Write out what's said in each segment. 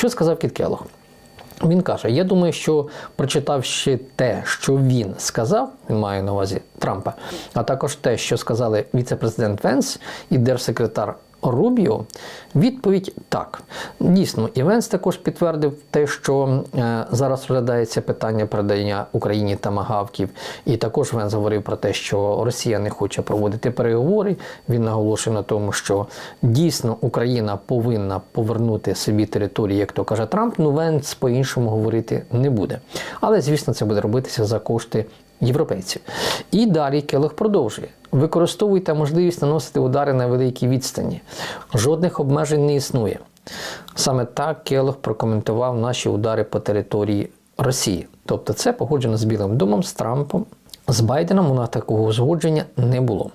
Що сказав Кіт Келлог? Він каже: Я думаю, що прочитавши те, що він сказав, він має на увазі Трампа, а також те, що сказали віце-президент Венс і держсекретар Рубіо, відповідь так. Дійсно, і Венс також підтвердив те, що е, зараз розглядається питання передання Україні тамагавків. І також Венс говорив про те, що Росія не хоче проводити переговори. Він наголошує на тому, що дійсно Україна повинна повернути собі території, як то каже Трамп. Ну Венс по-іншому говорити не буде. Але звісно, це буде робитися за кошти європейців. І далі Келох продовжує. Використовуйте можливість наносити удари на великій відстані. Жодних обмежень не існує. Саме так Келох прокоментував наші удари по території Росії. Тобто це погоджено з Білим домом, з Трампом. З Байденом у нас такого узгодження не було.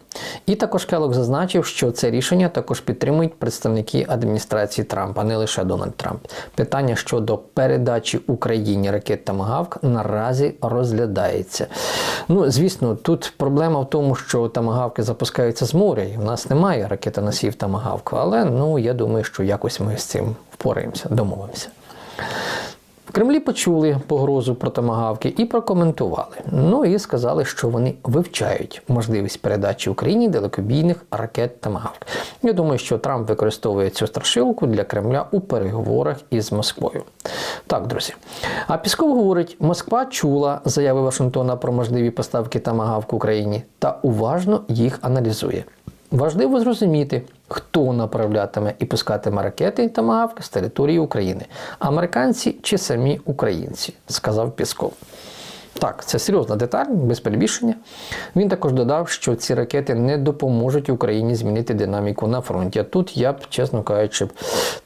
І також Келок зазначив, що це рішення також підтримують представники адміністрації Трампа, не лише Дональд Трамп. Питання щодо передачі Україні ракет Тамагавк наразі розглядається. Ну, звісно, тут проблема в тому, що тамагавки запускаються з моря, і в нас немає ракетоносів Тамагавк, але ну я думаю, що якось ми з цим впораємося, домовимося. Кремлі почули погрозу про томагавки і прокоментували. Ну і сказали, що вони вивчають можливість передачі Україні далекобійних ракет Томагавк. Я думаю, що Трамп використовує цю страшилку для Кремля у переговорах із Москвою. Так, друзі. А Пісков говорить: Москва чула заяви Вашингтона про можливі поставки Томагавк Україні та уважно їх аналізує. Важливо зрозуміти, хто направлятиме і пускатиме ракети та магавки з території України американці чи самі українці, сказав Пісков. Так, це серйозна деталь, без перебільшення. Він також додав, що ці ракети не допоможуть Україні змінити динаміку на фронті. А тут я б, чесно кажучи,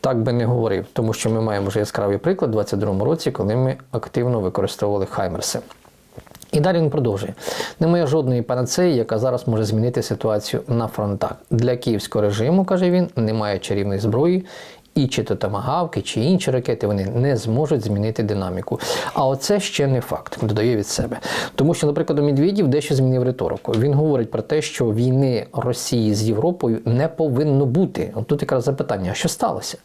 так би не говорив, тому що ми маємо вже яскравий приклад у 2022 році, коли ми активно використовували Хаймерси. І далі він продовжує: немає жодної панацеї, яка зараз може змінити ситуацію на фронтах. Для київського режиму, каже він, немає чарівної зброї. І чи то тамагавки, чи інші ракети вони не зможуть змінити динаміку. А оце ще не факт, додає від себе. Тому що, наприклад, Медведєв дещо змінив риторику. Він говорить про те, що війни Росії з Європою не повинно бути. От тут якраз запитання: що сталося?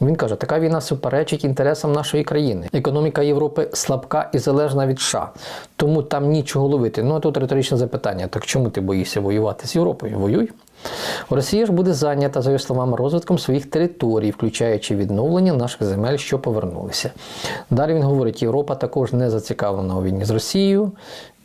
Він каже, така війна суперечить інтересам нашої країни. Економіка Європи слабка і залежна від США, тому там нічого ловити. Ну а тут риторичне запитання: так чому ти боїшся воювати з Європою? Воюй. Росія ж буде зайнята, за його словами, розвитком своїх територій, включаючи відновлення наших земель, що повернулися. Далі він говорить, Європа також не зацікавлена у війні з Росією.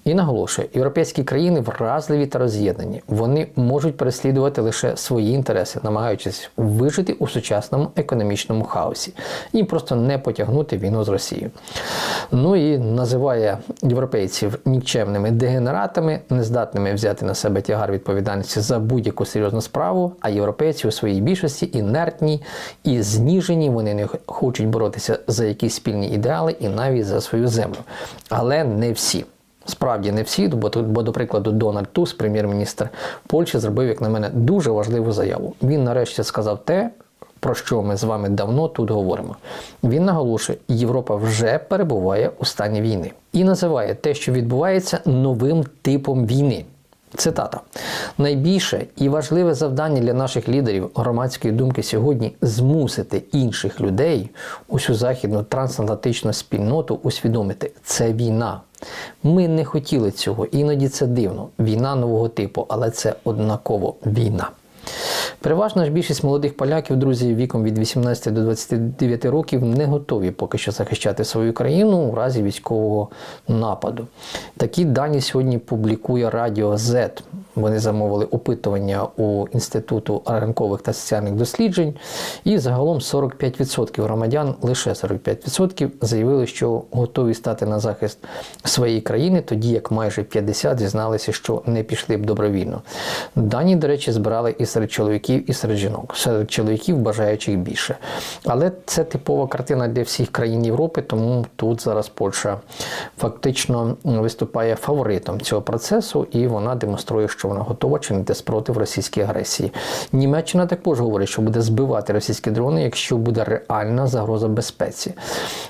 І наголошує, європейські країни вразливі та роз'єднані. Вони можуть переслідувати лише свої інтереси, намагаючись вижити у сучасному економічному хаосі і просто не потягнути війну з Росією. Ну і називає європейців нікчемними дегенератами, нездатними взяти на себе тягар відповідальності за будь-яку серйозну справу. А європейці у своїй більшості інертні і зніжені. Вони не хочуть боротися за якісь спільні ідеали і навіть за свою землю. Але не всі. Справді не всі, бо бо, до прикладу, Дональд Туск, прем'єр-міністр Польщі, зробив, як на мене, дуже важливу заяву. Він нарешті сказав те, про що ми з вами давно тут говоримо. Він наголошує, Європа вже перебуває у стані війни і називає те, що відбувається, новим типом війни. Цитата: найбільше і важливе завдання для наших лідерів громадської думки сьогодні змусити інших людей, усю західну трансатлантичну спільноту усвідомити це війна. Ми не хотіли цього, іноді це дивно. Війна нового типу, але це однаково війна. Переважна ж більшість молодих поляків, друзі, віком від 18 до 29 років не готові поки що захищати свою країну у разі військового нападу. Такі дані сьогодні публікує Радіо Z. Вони замовили опитування у Інституту ранкових та соціальних досліджень, і загалом 45% громадян, лише 45% заявили, що готові стати на захист своєї країни, тоді як майже 50% зізналися, що не пішли б добровільно. Дані, до речі, збирали і серед чоловіків, і серед жінок. Серед чоловіків бажаючих більше. Але це типова картина для всіх країн Європи, тому тут зараз Польща фактично виступає фаворитом цього процесу, і вона демонструє, що вона готова чинити спротив російській агресії. Німеччина також говорить, що буде збивати російські дрони, якщо буде реальна загроза безпеці.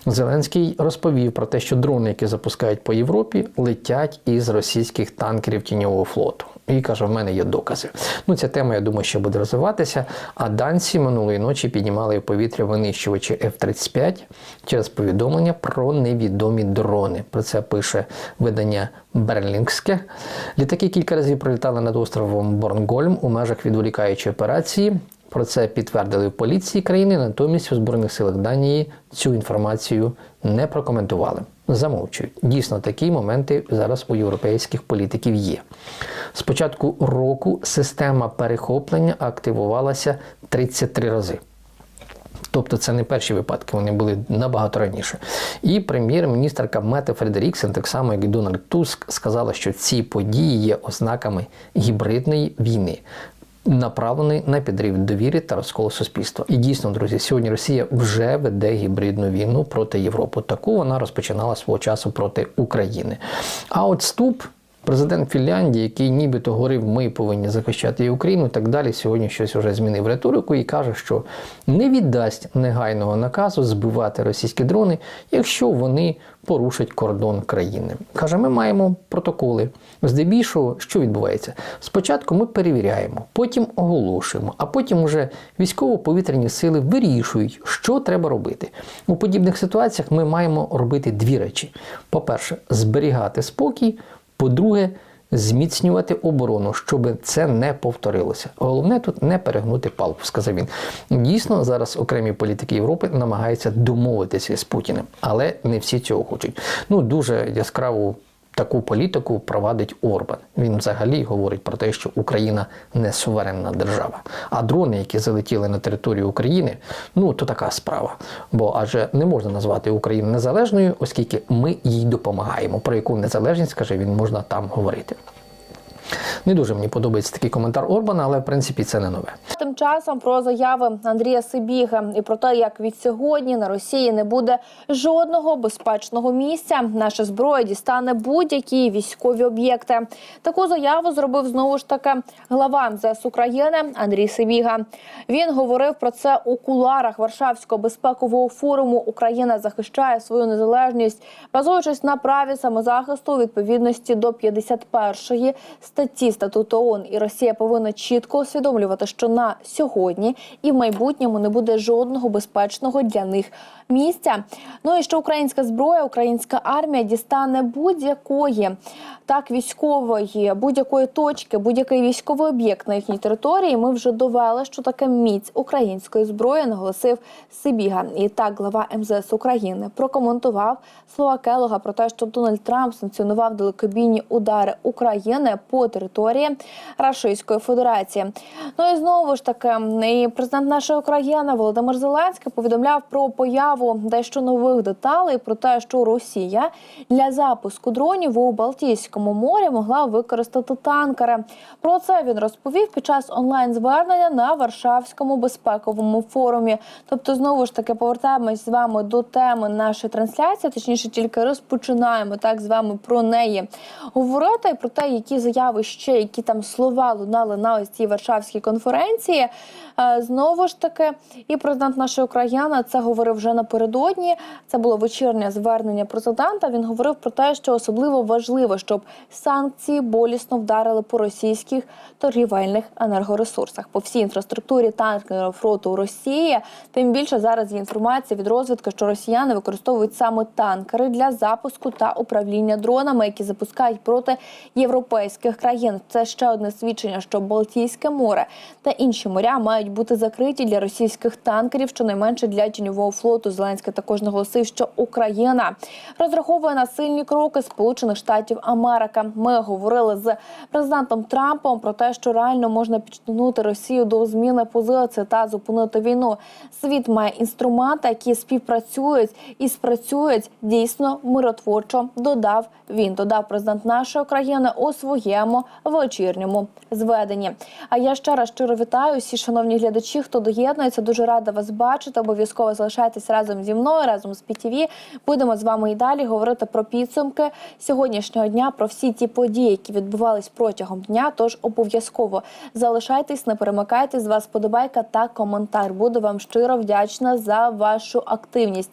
Зеленський розповів про те, що дрони, які запускають по Європі, летять із російських танкерів тіньового флоту. І каже, в мене є докази. Ну, ця тема, я думаю, ще буде розвиватися. А данці минулої ночі піднімали в повітря винищувачі F-35 через повідомлення про невідомі дрони. Про це пише видання Берлінгське. Літаки кілька разів пролітали над островом Борнгольм у межах відволікаючої операції. Про це підтвердили в поліції країни, натомість у Збройних силах Данії цю інформацію не прокоментували. Замовчують. Дійсно, такі моменти зараз у європейських політиків є. З початку року система перехоплення активувалася 33 рази. Тобто це не перші випадки, вони були набагато раніше. І прем'єр-міністрка Мете Фредеріксен, так само як і Дональд Туск, сказала, що ці події є ознаками гібридної війни. Направлений на підрив довіри та розкол суспільства. І дійсно, друзі, сьогодні Росія вже веде гібридну війну проти Європи. Таку вона розпочинала свого часу проти України. А от ступ Президент Фінляндії, який нібито говорив, ми повинні захищати і Україну, і так далі, сьогодні щось вже змінив риторику і каже, що не віддасть негайного наказу збивати російські дрони, якщо вони порушать кордон країни. Каже, ми маємо протоколи. Здебільшого, що відбувається? Спочатку ми перевіряємо, потім оголошуємо, а потім уже військово-повітряні сили вирішують, що треба робити. У подібних ситуаціях ми маємо робити дві речі: по-перше, зберігати спокій. По-друге, зміцнювати оборону, щоб це не повторилося. Головне тут не перегнути палку, сказав він. Дійсно, зараз окремі політики Європи намагаються домовитися з Путіним, але не всі цього хочуть. Ну дуже яскраву. Таку політику провадить Орбан. Він взагалі говорить про те, що Україна не суверенна держава. А дрони, які залетіли на територію України, ну то така справа. Бо адже не можна назвати Україну незалежною, оскільки ми їй допомагаємо. Про яку незалежність, каже він, можна там говорити. Не дуже мені подобається такий коментар Орбана, але в принципі це не нове. Тим часом про заяви Андрія Сибіги і про те, як від сьогодні на Росії не буде жодного безпечного місця. Наша зброя дістане будь-які військові об'єкти. Таку заяву зробив знову ж таки глава МЗС України Андрій Сибіга. Він говорив про це у куларах Варшавського безпекового форуму. Україна захищає свою незалежність, базуючись на праві самозахисту у відповідності до 51 статті статуту ООН. І Росія повинна чітко усвідомлювати, що на сьогодні і в майбутньому не буде жодного безпечного для них місця. Ну і що українська зброя, українська армія дістане будь-якої так військової, будь-якої точки, будь-який військовий об'єкт на їхній території. Ми вже довели, що таке міць української зброї наголосив Сибіга. І так глава МЗС України прокоментував слова Келога про те, що Дональд Трамп санкціонував далекобійні удари України по території Російської Федерації. Ну і знову ж таки, і президент нашої країни Володимир Зеленський повідомляв про появу дещо нових деталей про те, що Росія для запуску дронів у Балтійському морі могла використати танкери. Про це він розповів під час онлайн звернення на Варшавському безпековому форумі. Тобто, знову ж таки, повертаємось з вами до теми нашої трансляції, точніше, тільки розпочинаємо так з вами про неї говорити і про те, які заяви ще, які там слова лунали на ось цій Варшавській конференції. Е, Знову ж таки, і президент нашої країни це говорив вже напередодні. Це було вечірнє звернення президента. Він говорив про те, що особливо важливо, щоб санкції болісно вдарили по російських торгівельних енергоресурсах по всій інфраструктурі танкерного флоту Росії. Тим більше зараз є інформація від розвідки, що росіяни використовують саме танкери для запуску та управління дронами, які запускають проти європейських країн. Це ще одне свідчення, що Балтійське море та інші моря мають бути закриті для російських танкерів, щонайменше для тіньового флоту. Зеленський також наголосив, що Україна розраховує на сильні кроки Сполучених Штатів Америки. Ми говорили з президентом Трампом про те, що реально можна підштовхнути Росію до зміни позиції та зупинити війну. Світ має інструменти, які співпрацюють і спрацюють дійсно миротворчо. Додав він. Додав президент нашої країни у своєму вечірньому зведенні. А я ще раз щиро вітаю всі шановні глядачі, хто доєднується. Дуже рада вас бачити. Обов'язково залишайтесь разом зі мною, разом з ПІТІВІ. Будемо з вами і далі говорити про підсумки сьогоднішнього дня, про всі ті події, які відбувались протягом дня. Тож обов'язково залишайтесь, не перемикайтесь. З вас подобайка та коментар. Буду вам щиро вдячна за вашу активність.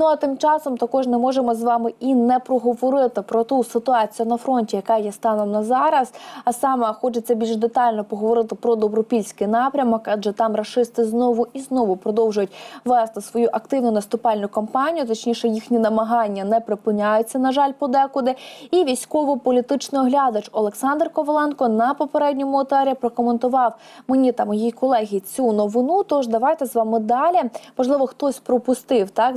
Ну а тим часом також не можемо з вами і не проговорити про ту ситуацію на фронті, яка є станом на зараз. А саме хочеться більш детально поговорити про добропільський напрямок, адже там рашисти знову і знову продовжують вести свою активну наступальну кампанію. Точніше, їхні намагання не припиняються, на жаль, подекуди. І військово-політичний оглядач Олександр Коваленко на попередньому етері прокоментував мені та моїй колеги цю новину. Тож давайте з вами далі. Можливо, хтось пропустив. Так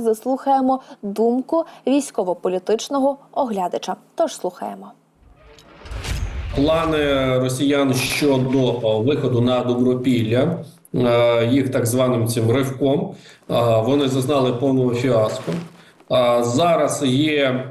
заслухаємо думку військово-політичного оглядача. Тож слухаємо. Плани росіян щодо виходу на добропілля, е, їх так званим цим ривком, е, вони зазнали повного фіаско. Зараз є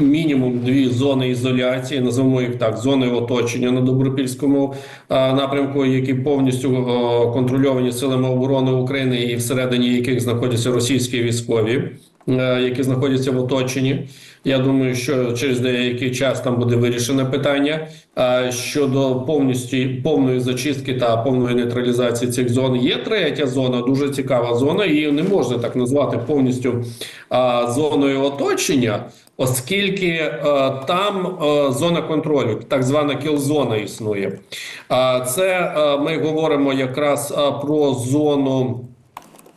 мінімум дві зони ізоляції, називаємо їх так: зони оточення на добропільському е, напрямку, які повністю е, контрольовані силами оборони України, і всередині яких знаходяться російські військові, е, які знаходяться в оточенні. Я думаю, що через деякий час там буде вирішене питання е, щодо повністю повної зачистки та повної нейтралізації цих зон. Є третя зона, дуже цікава зона. Її не можна так назвати повністю е, зоною оточення, оскільки е, там е, зона контролю, так звана кілзона існує. Е, Це е, ми говоримо якраз е, про зону.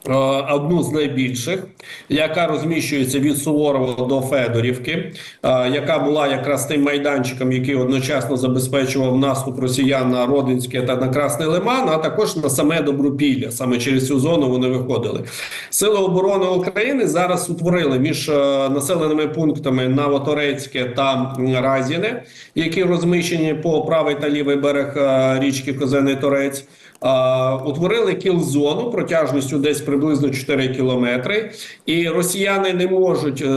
Е, Одну з найбільших, яка розміщується від Суворова до Федорівки, е, яка була якраз тим майданчиком, який одночасно забезпечував наступ росіян на Родинське та на Красний Лиман, а також на саме Добропілля. Саме через цю зону вони виходили. Сили оборони України зараз утворили між е, населеними пунктами Новоторецьке та Разіне, які розміщені по правий та лівий берег річки Козений Торець. Утворили кіл-зону протяжністю десь приблизно 4 кілометри, і росіяни не можуть е,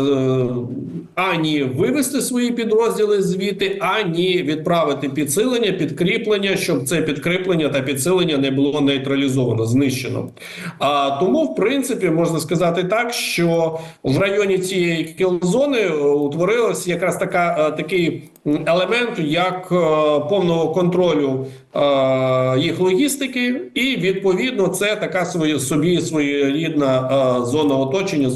ані вивести свої підрозділи звідти, ані відправити підсилення, підкріплення, щоб це підкріплення та підсилення не було нейтралізовано, знищено. А тому, в принципі, можна сказати так, що в районі цієї кіл-зони е, утворилась якраз така е, такий м, елемент, як е, повного контролю е, їх логістики, і відповідно це така своє собі своєрідна е, зона оточення.